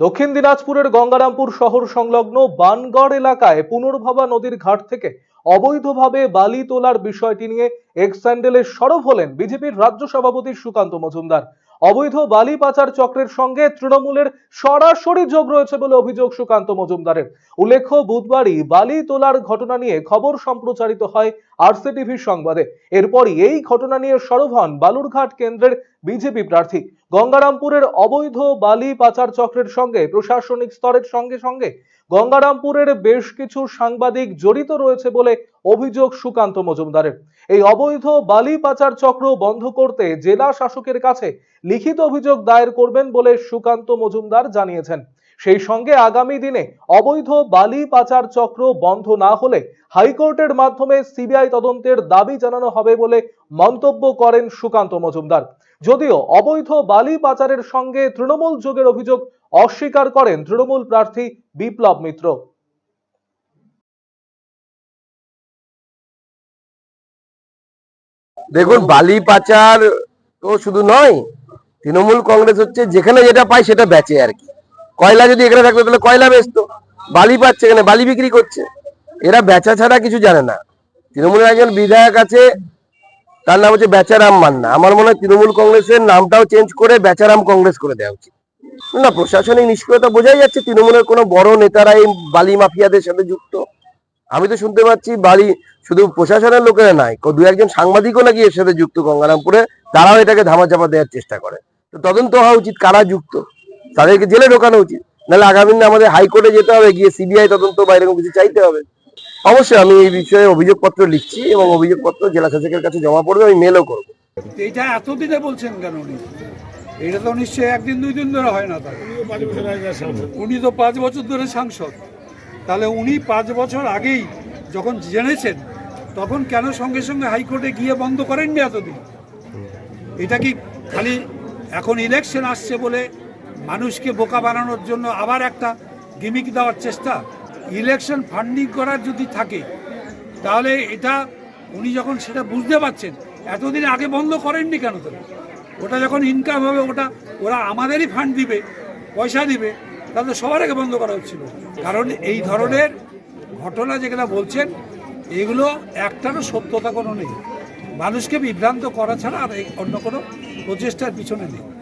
দক্ষিণ দিনাজপুরের গঙ্গারামপুর শহর সংলগ্ন বানগড় এলাকায় পুনর্ভবা নদীর ঘাট থেকে অবৈধভাবে বালি তোলার বিষয়টি নিয়ে এক্স স্যান্ডেলে সরব হলেন বিজেপির রাজ্য সভাপতি সুকান্ত মজুমদার। অবৈধ বালি পাচার চক্রের সঙ্গে তৃণমূলের সরাসরি যোগ রয়েছে বলে অভিযোগ সুকান্ত মজুমদারের। উল্লেখ্য, বুধবারই বালি তোলার ঘটনা নিয়ে খবর সম্প্রচারিত হয় আরসিটিভির সংবাদে। এরপরই এই ঘটনা নিয়ে সরব হন বালুরঘাট কেন্দ্রের বিজেপি প্রার্থী। গঙ্গারামপুরের অবৈধ বালি পাচার চক্রের সঙ্গে প্রশাসনিক স্তরের সঙ্গে সঙ্গে গঙ্গারামপুরের বেশ কিছু সাংবাদিক জড়িত রয়েছে বলে অভিযোগ সুকান্ত মজুমদারের। এই অবৈধ বালি পাচার চক্র বন্ধ করতে জেলা শাসকের কাছে লিখিত অভিযোগ দায়ের করবেন বলে সুকান্ত মজুমদার জানিয়েছেন। সেই সঙ্গে আগামী দিনে অবৈধ বালি পাচার চক্র বন্ধ না হলে হাইকোর্টের মাধ্যমে সিবিআই তদন্তের দাবি জানানো হবে বলে মন্তব্য করেন সুকান্ত মজুমদার। যদিও অবৈধ বালি পাচারের সঙ্গে তৃণমূল যোগের অভিযোগ অস্বীকার করেন তৃণমূল প্রার্থী বিপ্লব মিত্র। দেখুন, বালি পাচার তো শুধু নয়, তৃণমূল কংগ্রেস হচ্ছে যেখানে যেটা পায় সেটা বেচে আর কি। কয়লা যদি এখানে থাকতো, তাহলে কয়লা বেচতো। বালি পাচ্ছে এখানে, বালি বিক্রি করছে। এরা বেচা ছাড়া কিছু জানে না। তৃণমূলের একজন বিধায়ক আছে, তার নাম হচ্ছে বেচারাম মান্না। আমার মনে হয় তৃণমূল কংগ্রেসের নামটাও চেঞ্জ করে বেচারাম কংগ্রেস করে দেওয়া উচিত। না, প্রশাসনিক নিষ্ক্রিয়তা বোঝাই যাচ্ছে। তৃণমূলের কোনো বড় নেতারা এই বালি মাফিয়াদের সাথে যুক্ত। আমি তো শুনতে পাচ্ছি বাড়ি শুধু প্রশাসনের লোকেরা নাই দু একজন সাংবাদিকও নাকি এর সাথে যুক্ত গঙ্গারামপুরে। তারাও এটাকে ধামাচাপা দেওয়ার চেষ্টা করে। তো তদন্ত হওয়া উচিত, কারা যুক্ত? তাদেরকে জেলে ঢোকানো উচিত। নাহলে আগামী দিনে আমাদের হাইকোর্টে যেতে হবে, গিয়ে সিবিআই তদন্ত বা এরকম কিছু চাইতে হবে। অবশ্যই আমি এই বিষয়ে অভিযোগপত্র লিখছি এবং অভিযোগপত্র জেলা শাসকের কাছে জমা পড়বে, আমি মেলও করব। এইটা এতদিনে বলছেন কেন এটা তো নিশ্চয়ই একদিন দুই দিন ধরে হয় না তার। উনি তো পাঁচ বছর ধরে সাংসদ। তাহলে উনি পাঁচ বছর আগেই যখন জেনেছেন তখন কেন সঙ্গে সঙ্গে হাইকোর্টে গিয়ে বন্ধ করেননি এতদিন? এটা কি খালি এখন ইলেকশন আসছে বলে মানুষকে বোকা বানানোর জন্য আবার একটা গিমিক দেওয়ার চেষ্টা? ইলেকশন ফান্ডিং করার যদি থাকে তাহলে এটা উনি যখন সেটা বুঝতে পারছেন এতদিন আগে বন্ধ করেননি কেন তো ওটা যখন ইনকাম হবে, ওটা, ওরা আমাদেরই ফান্ড দিবে, পয়সা দিবে, তাহলে সবার আগে বন্ধ করা হচ্ছিল। কারণ এই ধরনের ঘটনা যেগুলো বলছেন, এগুলো একটারও সত্যতা কোনো নেই। মানুষকে বিভ্রান্ত করা ছাড়া আর অন্য কোনো প্রচেষ্টার পিছনে নেই।